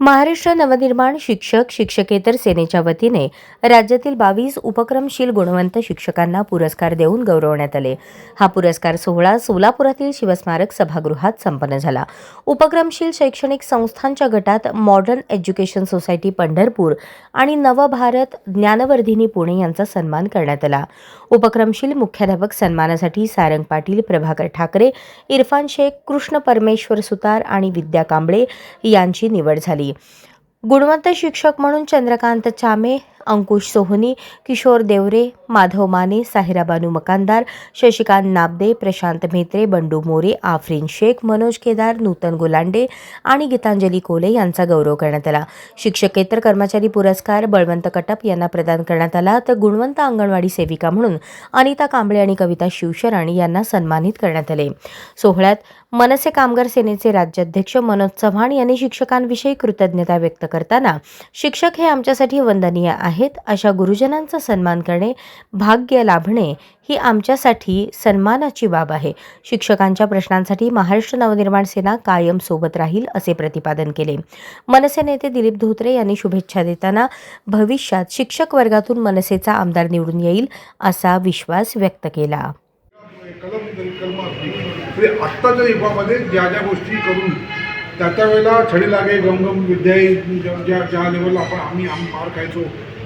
महाराष्ट्र नवनिर्माण शिक्षक शिक्षकेतर सेनेच्या वतीने राज्यातील बावीस उपक्रमशील गुणवंत शिक्षकांना पुरस्कार देऊन गौरवण्यात आले. हा पुरस्कार सोहळा सोलापुरातील शिवस्मारक सभागृहात संपन्न झाला. उपक्रमशील शैक्षणिक संस्थांच्या गटात मॉडर्न एज्युकेशन सोसायटी पंढरपूर आणि नवभारत ज्ञानवर्धिनी पुणे यांचा सन्मान करण्यात आला. उपक्रमशील मुख्याध्यापक सन्मानासाठी सारंग पाटील प्रभाकर ठाकरे इरफान शेख कृष्ण परमेश्वर सुतार आणि विद्या कांबळे यांची निवड झाली. गुणवंत शिक्षक म्हणून चंद्रकांत चामे अंकुश सोहनी किशोर देवरे माधव माने साहिराबानू मकानदार शशिकांत नाबदे प्रशांत म्हेत्रे बंडू मोरे आफरीन शेख मनोज केदार नूतन गोलांडे आणि गीतांजली कोले यांचा गौरव करण्यात आला. शिक्षकेतर कर्मचारी पुरस्कार बळवंत कटप यांना प्रदान करण्यात आला तर गुणवंत अंगणवाडी सेविका म्हणून अनिता कांबळे आणि कविता शिवशराणी यांना सन्मानित करण्यात आले. सोहळ्यात मनसे कामगार सेनेचे राज्याध्यक्ष मनोज चव्हाण यांनी शिक्षकांविषयी कृतज्ञता व्यक्त करताना शिक्षक हे आमच्यासाठी वंदनीय आहे. आहेत अशा गुरुजनांचा सन्मान करणे भाग्य लाभणे ही आमच्यासाठी सन्मानाची बाब आहे. शिक्षकांच्या प्रश्नांसाठी महाराष्ट्र नवनिर्माण सेना कायम सोबत राहील असे प्रतिपादन केले. मनसे नेते दिलीप धोत्रे यांनी शुभेच्छा देताना भविष्यात शिक्षक वर्गातून मनसेचा आमदार निवडून येईल असा विश्वास व्यक्त केला. आत्ताच्या युगामध्ये ज्या ज्या गोष्टी करून त्या त्या वेळेला छडी लागे गमगम विद्या ज्या ज्या लेवलला आपण आम्ही आम मार खायचो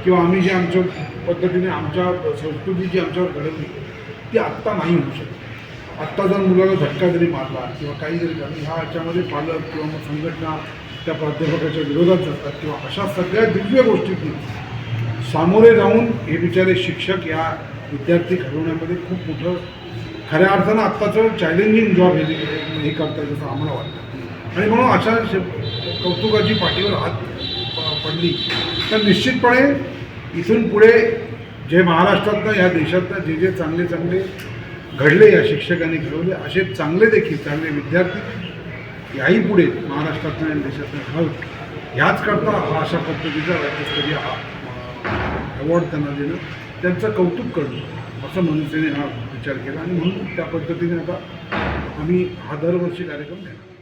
किंवा आम्ही जे आमच्या पद्धतीने आमच्या संस्कृती जी आमच्यावर घडवली ती आत्ता नाही होऊ शकत. आत्ता जर मुलाला झटका जरी मारला किंवा काही जरी झालं ह्या याच्यामध्ये पालक किंवा मग संघटना त्या प्राध्यापकाच्या विरोधात जातात किंवा अशा सगळ्या दिव्य गोष्टीतून सामोरे जाऊन हे बिचारे शिक्षक या विद्यार्थी घडवण्यामध्ये खूप मोठं खऱ्या अर्थानं आत्ताचं चॅलेंजिंग जॉब हे हे करतात जसं आम्हाला वाटतं. आणि म्हणून अशा कौतुकाची पाठीवर हात पडली तर निश्चितपणे इथून पुढे जे महाराष्ट्रातनं या देशातनं जे जे चांगले चांगले घडले या शिक्षकांनी घडवले असे चांगले देखील चांगले विद्यार्थी याही पुढे महाराष्ट्रातनं या देशातनं घडवले. ह्याच करता हा अशा पद्धतीचा राज्यस्तरीय हा अवॉर्ड त्यांना देणं त्यांचं कौतुक करणं असं मनसेने हा विचार केला. आणि म्हणून त्या पद्धतीने आता आम्ही हा दरवर्षी कार्यक्रम घेणार.